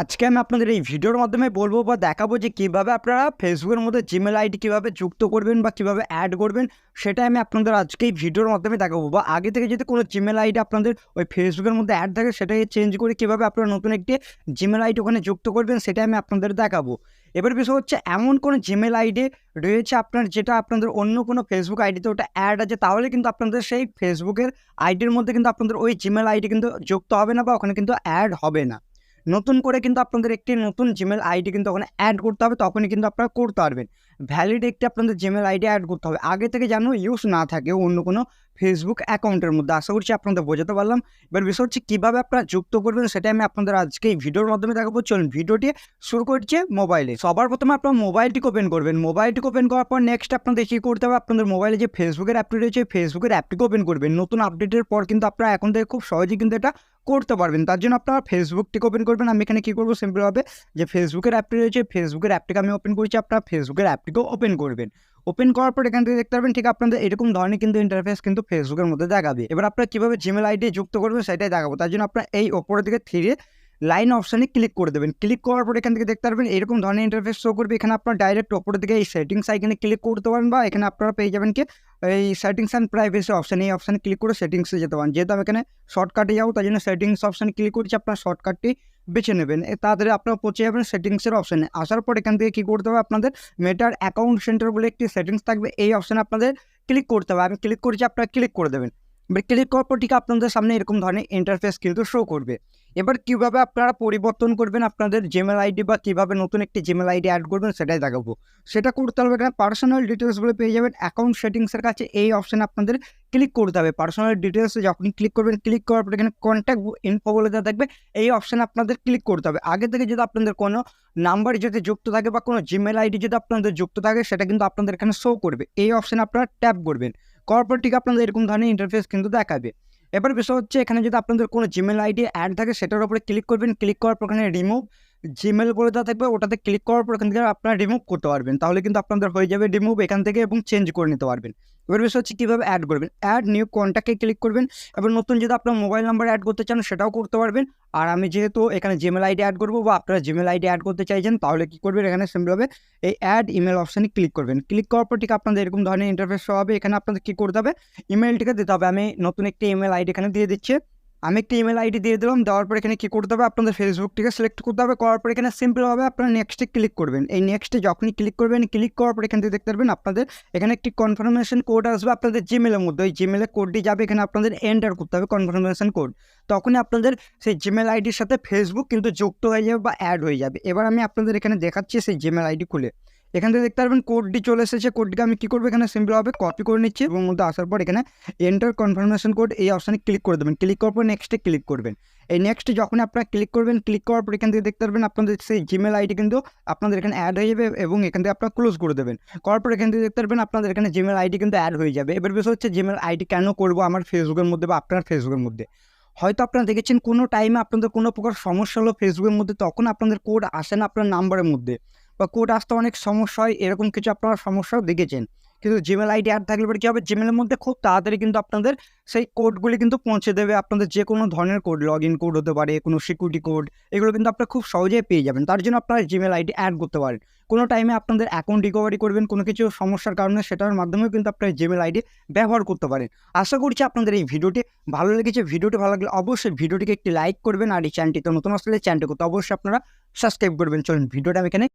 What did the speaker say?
আজকে আমি আপনাদের এই ভিডিওর মাধ্যমে বলব বা দেখাবো যে কীভাবে আপনারা ফেসবুকের মধ্যে জিমেল আইডি কীভাবে যুক্ত করবেন বা কীভাবে অ্যাড করবেন সেটা আমি আপনাদের আজকে এই ভিডিওর মাধ্যমে দেখাবো। বা আগে থেকে যদি কোনো জিমেল আইডি আপনাদের ওই ফেসবুকের মধ্যে অ্যাড থাকে, সেটাকে চেঞ্জ করে কীভাবে আপনারা নতুন একটি জিমেল আইডি ওখানে যুক্ত করবেন সেটা আমি আপনাদের দেখাবো। এবার বিষয় হচ্ছে, এমন কোনো জিমেল আইডি রয়েছে আপনার যেটা আপনাদের অন্য কোনো ফেসবুক আইডিতে ওটা অ্যাড আছে, তাহলে কিন্তু আপনাদের সেই ফেসবুকের আইডির মধ্যে কিন্তু আপনাদের ওই জিমেল আইডি কিন্তু যুক্ত হবে না বা ওখানে কিন্তু অ্যাড হবে না। নতুন করে কিন্তু আপনাদের একটি নতুন জিমেল আইডি কিন্তু ওখানে অ্যাড করতে হবে, তখনই কিন্তু আপনারা করতে পারবেন। ভ্যালিড একটি আপনাদের জিমেল আইডি অ্যাড করতে হবে। আগে থেকে যেন ইউজ না থাকে অন্য কোনো ফেসবুক অ্যাকাউন্টের মধ্যে। আশা করছি আপনাদের বোঝাতে পারলাম। এবার বিষয় হচ্ছে কীভাবে আপনারা যুক্ত করবেন সেটা আমি আপনাদের আজকে এই ভিডিওর মাধ্যমে দেখাবো। চলুন ভিডিওটি শুরু করছে মোবাইলে সবার প্রথমে আপনার মোবাইলটিকে ওপেন করবেন। মোবাইলটিকে ওপেন করার পর নেক্সট আপনাদের কী করতে হবে? আপনাদের মোবাইলে যে ফেসবুকের অ্যাপটি রয়েছে ফেসবুকের অ্যাপটিকে ওপেন করবেন। নতুন আপডেটের পর কিন্তু আপনারা এখন থেকে খুব সহজেই কিন্তু এটা করতে পারবেন। তার জন্য আপনারা ফেসবুকটিকে ওপেন করবেন। আমি এখানে কী করব? সিম্পলভাবে যে ফেসবুকের অ্যাপটি রয়েছে ফেসবুকের অ্যাপটিকে আমি ওপেন করছি। আপনারা ফেসবুকের অ্যাপটিকেও ওপেন করবেন। ওপেন করার পর এখান থেকে দেখতে পারবেন, ঠিক আপনাদের এরকম ধরনের কিন্তু ইন্টারফেস কিন্তু ফেসবুকের মধ্যে দেখাবে। এবার আপনারা কীভাবে জিমেল আইডি যুক্ত করবেন, সেটাই দেখাবো। তার জন্য আপনারা এই ওপরের দিকে ফিরে লাইন অপশানে ক্লিক করে দেবেন। ক্লিক করার পর এখান থেকে দেখতে পারবেন, এরকম ধরনের ইন্টারফেস শো করবে। এখানে আপনার ডাইরেক্ট ওপরের দিকে এই সেটিংস আইকনে ক্লিক করতে পারেন বা এখানে আপনারা পেয়ে যাবেন কি, এই সেটিংস অ্যান্ড প্রাইভেসি অপশান এই অপশানে ক্লিক করে সেটিংসে যেতে পারেন। যেহেতু আমি এখানে শর্টকাটে যাব, তাই জন্য সেটিংস অপশানে ক্লিক করছি, আপনার শর্টকাটটি বেছে নেবেন। তাড়াতাড়ি আপনারা পৌঁছে যাবেন সেটিংসের অপশানে আসার পর এখান থেকে কী করতে হবে আপনাদের মেটার অ্যাকাউন্ট সেন্টার বলে একটি সেটিংস থাকবে, এই অপশানে আপনাদের ক্লিক করতে হবে। আমি ক্লিক করছি, আপনারা ক্লিক করে দেবেন। ক্লিক করার পর ঠিক আপনাদের সামনে এরকম ধরনের ইন্টারফেস কিন্তু শো করবে। এবার কীভাবে আপনারা পরিবর্তন করবেন আপনাদের জিমেল আইডি বা কীভাবে নতুন একটি জিমেল আইডি অ্যাড করবেন সেটাই দেখাবো। সেটা করতে হবে এখানে পার্সোনাল ডিটেলস বলে পেয়ে যাবেন অ্যাকাউন্ট সেটিংসের কাছে, এই অপশানে আপনাদের ক্লিক করতে হবে। পার্সোনাল ডিটেলসে যখনই ক্লিক করবেন ক্লিক করার পর এখানে কন্ট্যাক্ট ইনফো বলে দেওয়া থাকবে, এই অপশানে আপনাদের ক্লিক করতে হবে। আগে থেকে যদি আপনাদের কোনো নাম্বার যদি যুক্ত থাকে বা কোনো জিমেল আইডি যদি আপনাদের যুক্ত থাকে, সেটা কিন্তু আপনাদের এখানে শো করবে। এই অপশানে আপনারা ট্যাপ করবেন। করার পর ঠিক আপনাদের এরকম ধরনের ইন্টারফেস কিন্তু দেখাবে। এবার বিষয় হচ্ছে এখানে যদি আপনাদের কোনো জিমেল আইডি অ্যাড থাকে, সেটার উপরে ক্লিক করবেন। ক্লিক করার পর এখানে রিমুভ জিমেল বলে দেওয়া থাকবে, ওটাতে ক্লিক করার পর এখান থেকে আপনারা রিমুভ করতে পারবেন। তাহলে কিন্তু আপনাদের হয়ে যাবে রিমুভ এখান থেকে এবং চেঞ্জ করে নিতে পারবেন। এবার বিষয় হচ্ছে কীভাবে অ্যাড করবেন? অ্যাড নিউ কন্ট্যাক্টে ক্লিক করবেন। এবার নতুন যদি আপনার মোবাইল নাম্বার অ্যাড করতে চান, সেটাও করতে পারবেন। আর আমি যেহেতু এখানে জিমেল আইডি অ্যাড করব বা আপনারা জিমেল আইডি অ্যাড করতে চাইছেন, তাহলে কী করবেন? এখানে সিম্পলভাবে এই অ্যাড ইমেল অপশানে ক্লিক করবেন। ক্লিক করার পর ঠিক আপনাদের এরকম ধরনের ইন্টারফেস হবে। এখানে আপনাদের কী করতে হবে? ইমেলটিকে দিতে হবে। আমি নতুন একটি ইমেল আইডি এখানে দিয়ে দিচ্ছি। আমি একটি ইমেল আইডি দিয়ে দিলাম, দেওয়ার পর এখানে কী করতে হবে? আপনাদের ফেসবুকটিকে সিলেক্ট করতে হবে, করার পর এখানে সিম্পলভাবে আপনারা নেক্সটে ক্লিক করবেন। এই নেক্সটে যখনই ক্লিক করবেন ক্লিক করার পর এখান থেকে দেখতে পারবেন আপনাদের এখানে একটি কনফার্মেশন কোড আসবে আপনাদের জিমেলের মধ্যে। ওই জিমেলের কোডটি যাবে এখানে আপনাদের এন্টার করতে হবে কনফার্মেশন কোড তখনই আপনাদের সেই জিমেল আইডির সাথে ফেসবুক কিন্তু যুক্ত হয়ে যাবে বা অ্যাড হয়ে যাবে। এবার আমি আপনাদের এখানে দেখাচ্ছি সেই জিমেল আইডি খুলে। এখান থেকে দেখতে পারবেন কোডটি চলে এসেছে। কোডটিকে আমি কী করব? এখানে সিম্পলভাবে কপি করে নিচ্ছি এবং মধ্যে আসার পর এখানে এন্টার কনফার্মেশন কোড এই অপশানে ক্লিক করে দেবেন। ক্লিক করার পর নেক্সটে ক্লিক করবেন। এই নেক্সটে যখন আপনারা ক্লিক করবেন ক্লিক করার পর এখান থেকে দেখতে পারবেন আপনাদের সেই জিমেল আইডি কিন্তু আপনাদের এখানে অ্যাড হয়ে যাবে এবং এখান থেকে আপনারা ক্লোজ করে দেবেন। করার পর এখান থেকে দেখতে পারবেন আপনাদের এখানে জিমেল আইডি কিন্তু অ্যাড হয়ে যাবে। এবার বিষয় হচ্ছে জিমেল আইডি কেন করব আমার ফেসবুকের মধ্যে বা আপনার ফেসবুকের মধ্যে? হয়তো আপনারা দেখেছেন কোনো টাইমে আপনাদের কোনো প্রকার সমস্যা হলো ফেসবুকের মধ্যে, তখন আপনাদের কোড আসে না আপনার নাম্বারের মধ্যে। বা কোড আসতে অনেক সমস্যা হয়, এরকম কিছু আপনারা সমস্যাও দেখেছেন। কিন্তু জিমেল আইডি অ্যাড থাকলে পরে কী হবে? জিমেলের মধ্যে খুব তাড়াতাড়ি কিন্তু আপনাদের সেই কোডগুলি কিন্তু পৌঁছে দেবে। আপনাদের যে কোনো ধরনের কোড লগ ইন কোড হতে পারে, কোনো সিকিউরিটি কোড এগুলো কিন্তু আপনারা খুব সহজেই পেয়ে যাবেন। তার জন্য আপনারা জিমেল আইডি অ্যাড করতে পারেন। কোনো টাইমে আপনাদের অ্যাকাউন্ট রিকভারি করবেন, কোনো কিছু সমস্যার কারণে সেটার মাধ্যমেও কিন্তু আপনারা জিমেল আইডি ব্যবহার করতে পারেন। আশা করছি আপনাদের এই ভিডিওটি ভালো লেগেছে। ভিডিওটি ভালো লাগলে অবশ্যই ভিডিওটিকে একটি লাইক করবেন আর এই চ্যানেলটি তো নতুন আসলে চ্যানেলটি করতে অবশ্যই আপনারা সাবস্ক্রাইব করবেন। চলুন, ভিডিওটা আমি এখানে